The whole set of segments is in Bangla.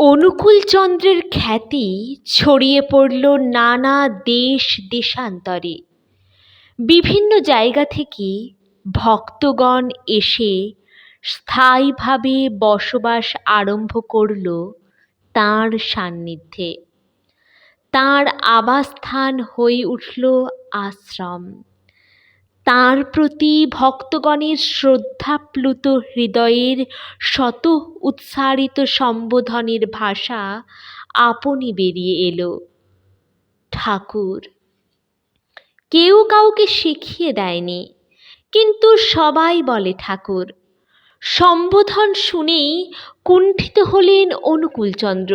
অনুকূলচন্দ্রের খ্যাতি ছড়িয়ে পড়ল নানা দেশ দেশান্তরে বিভিন্ন জায়গা থেকে ভক্তগণ এসে স্থায়ীভাবে বসবাস আরম্ভ করল তাঁর সান্নিধ্যে। তাঁর আবাসস্থান হয়ে উঠল আশ্রম। তাঁর প্রতি ভক্তগণের শ্রদ্ধাপ্লুত হৃদয়ের শত উৎসারিত সম্বোধনের ভাষা আপনি বেরিয়ে এলো। ঠাকুর, কেউ কাউকে শিখিয়ে দেয়নি। কিন্তু সবাই বলে ঠাকুর। সম্বোধন শুনেই কুণ্ঠিত হলেন অনুকূলচন্দ্র।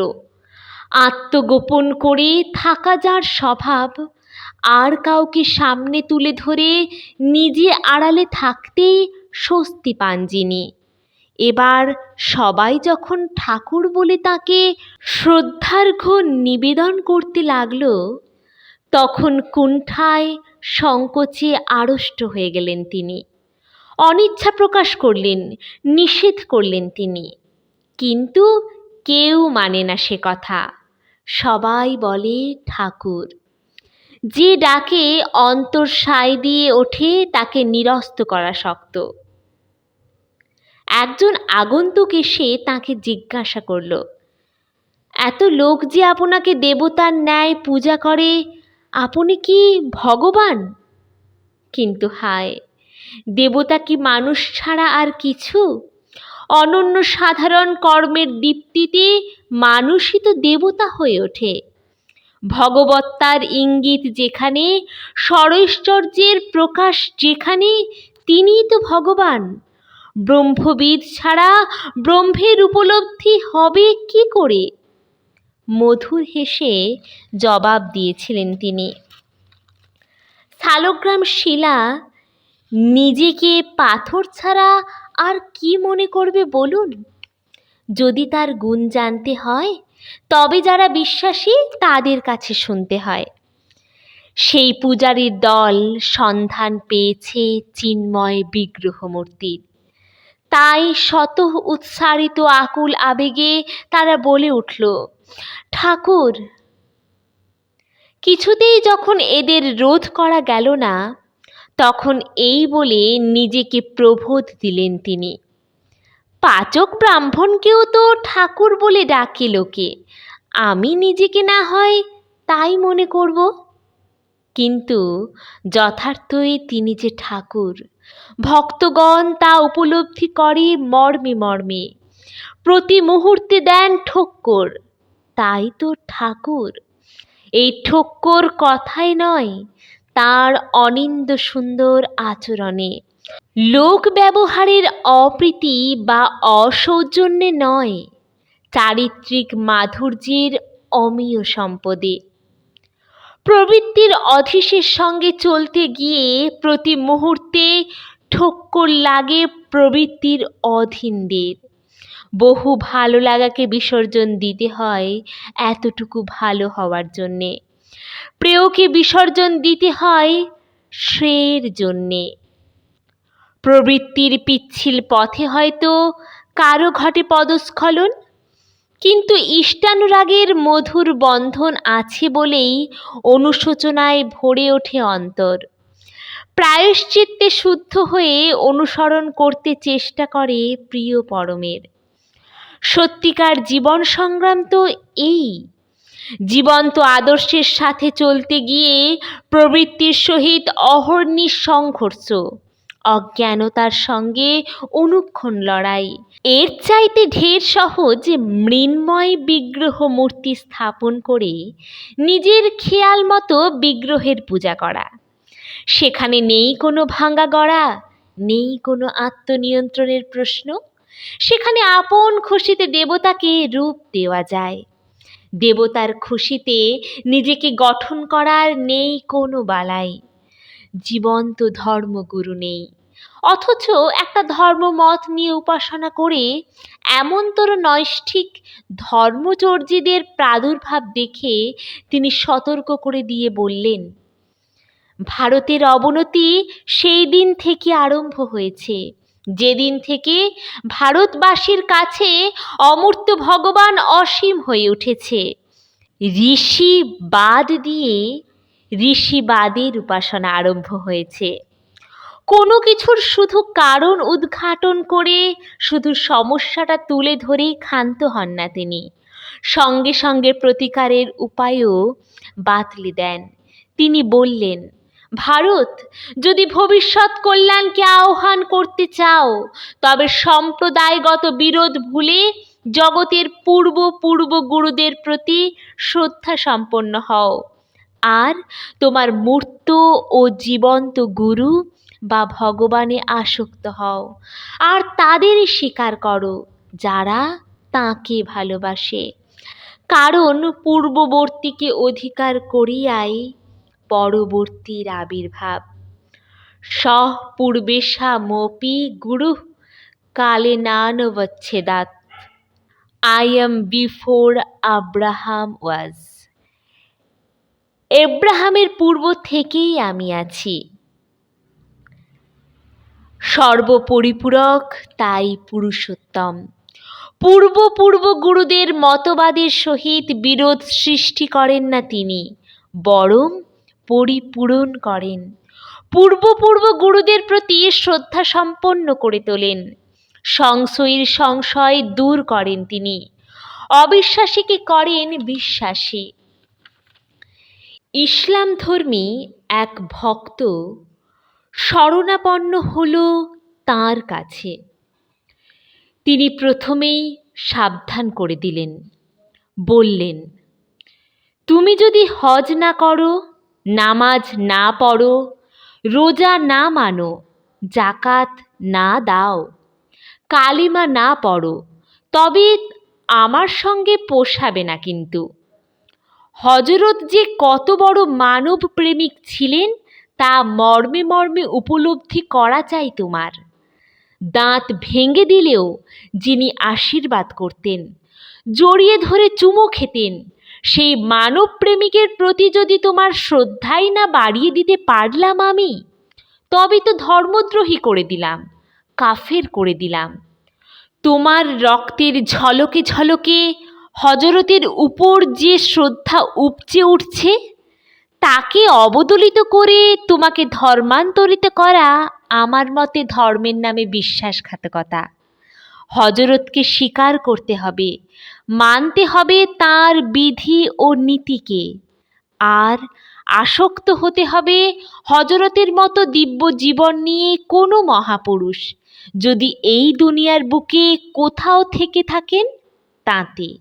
আত্মগোপন করে থাকা যার স্বভাব, আর কাউকে সামনে তুলে ধরে নিজে আড়ালে থাকতেই স্বস্তি পান যিনি। এবার সবাই যখন ঠাকুর বলে তাকে শ্রদ্ধার্ঘ্য নিবেদন করতে লাগল, তখন কুণ্ঠায় সংকোচে আড়ষ্ট হয়ে গেলেন তিনি। অনিচ্ছা প্রকাশ করলেন, নিষেধ করলেন তিনি। কিন্তু কেউ মানে না সে কথা। সবাই বলে, ঠাকুর। যে ডাকে অন্তর সায় দিয়ে ওঠে, তাকে নিরস্ত করা শক্ত। একজন আগন্তুক এসে তাকে জিজ্ঞাসা করল, এত লোক যে আপনাকে দেবতার ন্যায় পূজা করে আপনি কি ভগবান? কিন্তু হায়, দেবতা কি মানুষ ছাড়া আর কিছু? অনন্য সাধারণ কর্মের দীপ্তিতে মানুষই তো দেবতা হয়ে ওঠে। ভগবত্তার ইঙ্গিত যেখানে ষড়ৈশ্বর্যের প্রকাশ যেখানে, তিনিই তো ভগবান। ব্রহ্মবিদ ছাড়া ব্রহ্মের উপলব্ধি হবে কি করে? মধুর হেসে জবাব দিয়েছিলেন তিনি। শালগ্রাম শিলা, নিজেকে পাথর ছাড়া আর কি মনে করবে বলুন? যদি তার গুণ জানতে হয়, তবে যারা বিশ্বাসী তাদের কাছে শুনতে হয়। সেই পূজারীর দল সন্ধান পেয়েছে চিন্ময় বিগ্রহ মূর্তির তাই শত উৎসারিত আকুল আবেগে তারা বলে উঠল ঠাকুর, কিছুতেই যখন এদের রোধ করা গেল না, তখন এই বলে নিজেকে প্রবোধ দিলেন তিনি। পাচক ব্রাহ্মণকেও তো ঠাকুর বলে ডাকে লোকে, আমি নিজেকে না হয় তাই মনে করব। কিন্তু যথার্থই তিনি যে ঠাকুর, ভক্তগণ তা উপলব্ধি করে মর্মে মর্মে। প্রতি মুহূর্তে দেন ঠক্কর তাই তো ঠাকুর। এই ঠক্কর কথাই নয়, তার অনিন্দ সুন্দর আচরণে। লোক ব্যবহারের অপ্রীতি বা অসৌজন্যে নয়, চারিত্রিক মাধুর্যের অমীয় সম্পদে। প্রবৃত্তির অধীশের সঙ্গে চলতে গিয়ে প্রতি মুহূর্তে ঠক্কর লাগে প্রবৃত্তির অধীনদের। বহু ভালো লাগাকে বিসর্জন দিতে হয় এতটুকু ভালো হওয়ার জন্যে। প্রেয়কে বিসর্জন দিতে হয় শ্রেয়ের জন্যে। প্রবৃত্তির পিচ্ছিল পথে হয়তো কারও ঘটে পদস্খলন, কিন্তু ইষ্টানুরাগের মধুর বন্ধন আছে বলেই অনুশোচনায় ভরে ওঠে অন্তর। প্রায়শ্চিত্তে শুদ্ধ হয়ে অনুসরণ করতে চেষ্টা করে প্রিয় পরমের। সত্যিকার জীবন সংগ্রাম তো এই। জীবন্ত আদর্শের সাথে চলতে গিয়ে প্রবৃত্তির সহিত অহর্নিশ সংঘর্ষ অজ্ঞানতার সঙ্গে অনুক্ষণ লড়াই। এর চাইতে ঢের সহজ মৃন্ময় বিগ্রহ মূর্তি স্থাপন করে নিজের খেয়াল মতো বিগ্রহের পূজা করা। সেখানে নেই কোনো ভাঙা গড়া, নেই কোনো আত্মনিয়ন্ত্রণের প্রশ্ন। সেখানে আপন খুশিতে দেবতাকে রূপ দেওয়া যায়। দেবতার খুশিতে নিজেকে গঠন করার নেই কোনো বালাই। জীবন্ত ধর্মগুরু নেই। অথচ একটা ধর্মমত নিয়ে উপাসনা করে এমনতর নৈষ্ঠিক ধর্মচর্যীদের প্রাদুর্ভাব দেখে তিনি সতর্ক করে দিয়ে বললেন, ভারতের অবনতি সেই দিন থেকে আরম্ভ হয়েছে। যেদিন থেকে ভারতবাসীর কাছে অমূর্ত ভগবান অসীম হয়ে উঠেছে, ঋষি বাদ দিয়ে ঋষিবাদের উপাসনা আরম্ভ হয়েছে। কোনো কিছুর শুধু কারণ উদ্ঘাটন করে শুধু সমস্যাটা তুলে ধরেই ক্ষান্ত হন না তিনি। সঙ্গে সঙ্গে প্রতিকারের উপায়ও বাতলে দেন। তিনি বললেন ভারত, যদি ভবিষ্যৎ কল্যাণকে আহ্বান করতে চাও, তবে সম্প্রদায়গত বিরোধ ভুলে জগতের পূর্ব পূর্ব গুরুদের প্রতি শ্রদ্ধা সম্পন্ন হও। আর তোমার মূর্ত ও জীবন্ত গুরু বা ভগবানে আসক্ত হও। আর তাদেরই স্বীকার করো যারা তাকে ভালোবাসে। কারণ পূর্ববর্তীকে অধিকার করিয়াই পরবর্তীর আবির্ভাব। সহ পূর্বেশামপি গুরু কালে নানবচ্ছেদাত I am before Abraham was এব্রাহামের পূর্ব থেকেই আমি আছি। সর্বপরিপূরক, তাই পুরুষোত্তম। পূর্ব পূর্ব গুরুদের মতবাদের সহিত বিরোধ সৃষ্টি করেন না তিনি, বরং পরিপূরণ করেন। পূর্ব পূর্ব গুরুদের প্রতি শ্রদ্ধা সম্পন্ন করে তোলেন। সংশয়ীর সংশয় দূর করেন তিনি। অবিশ্বাসীকে করেন বিশ্বাসী? ইসলাম ধর্মী এক ভক্ত শরণাপন্ন হল তার কাছে। তিনি প্রথমেই সাবধান করে দিলেন। বললেন, তুমি যদি হজ না করো নামাজ না পড়ো, রোজা না মানো জাকাত না দাও, কালিমা না পড়ো, তবে আমার সঙ্গে পোষাবে না কিন্তু। হজরত যে কত বড় মানব প্রেমিক ছিলেন, তা মর্মে মর্মে উপলব্ধি করা চাই তোমার। দাঁত ভেঙে দিলেও যিনি আশীর্বাদ করতেন, জড়িয়ে ধরে চুমো খেতেন সেই মানব প্রেমিকের প্রতি যদি তোমার শ্রদ্ধাই না বাড়িয়ে দিতে পারলাম আমি তবে তো ধর্মদ্রোহী করে দিলাম, কাফের করে দিলাম। তোমার রক্তের ঝলকে ঝলকে হজরতের উপর যে শ্রদ্ধা উপচে উঠছে, তাকে অবদলিত করে তোমাকে ধর্মান্তরিত করা আমার মতে ধর্মের নামে বিশ্বাসঘাতকতা। হজরতকে স্বীকার করতে হবে মানতে হবে তার বিধি ও নীতিকে। আর আসক্ত হতে হবে হজরতের মতো দিব্য জীবন নিয়ে কোনো মহাপুরুষ। যদি এই দুনিয়ার বুকে কোথাও থেকে থাকেন, তাঁতে।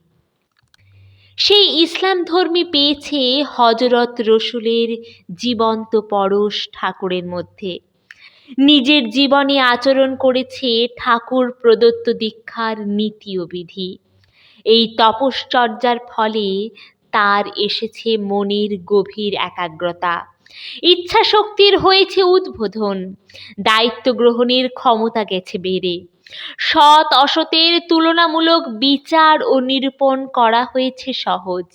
সেই ইসলাম ধর্মী পেয়েছে হজরত রসুলের জীবন্ত পরশ ঠাকুরের মধ্যে। নিজের জীবনে আচরণ করেছে ঠাকুর প্রদত্ত দীক্ষার নীতি ও বিধি। এই তপশ্চর্যার ফলে তার এসেছে মনের গভীর একাগ্রতা। ইচ্ছা শক্তির হয়েছে উদ্বোধন। দায়িত্ব গ্রহণের ক্ষমতা গেছে বেড়ে। সৎ অসতের তুলনামূলক বিচার ও নিরূপণ করা হয়েছে সহজ।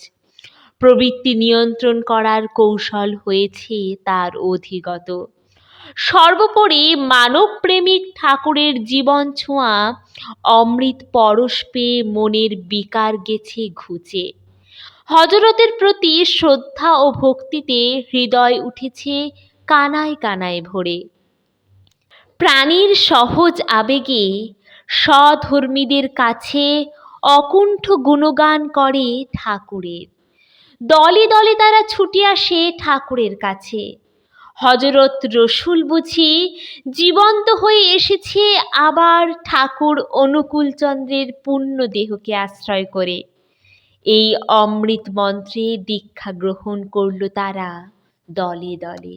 প্রবৃত্তি নিয়ন্ত্রণ করার কৌশল হয়েছে তার অধিগত। সর্বোপরি মানবপ্রেমিক ঠাকুরের জীবন ছোঁয়া অমৃত পরশ পেয়ে মনের বিকার গেছে ঘুচে। হজরতের প্রতি শ্রদ্ধা ও ভক্তিতে হৃদয় উঠেছে কানায় কানায় ভরে। প্রাণীর সহজ আবেগে স্বধর্মীদের কাছে অকুণ্ঠ গুণগান করে ঠাকুরের। দলে দলে তারা ছুটে আসে ঠাকুরের কাছে। হজরত রসুল বুঝি জীবন্ত হয়ে এসেছে আবার ঠাকুর অনুকূলচন্দ্রের পূর্ণ দেহকে আশ্রয় করে। এই অমৃত মন্ত্রে দীক্ষা গ্রহণ করল তারা দলে দলে।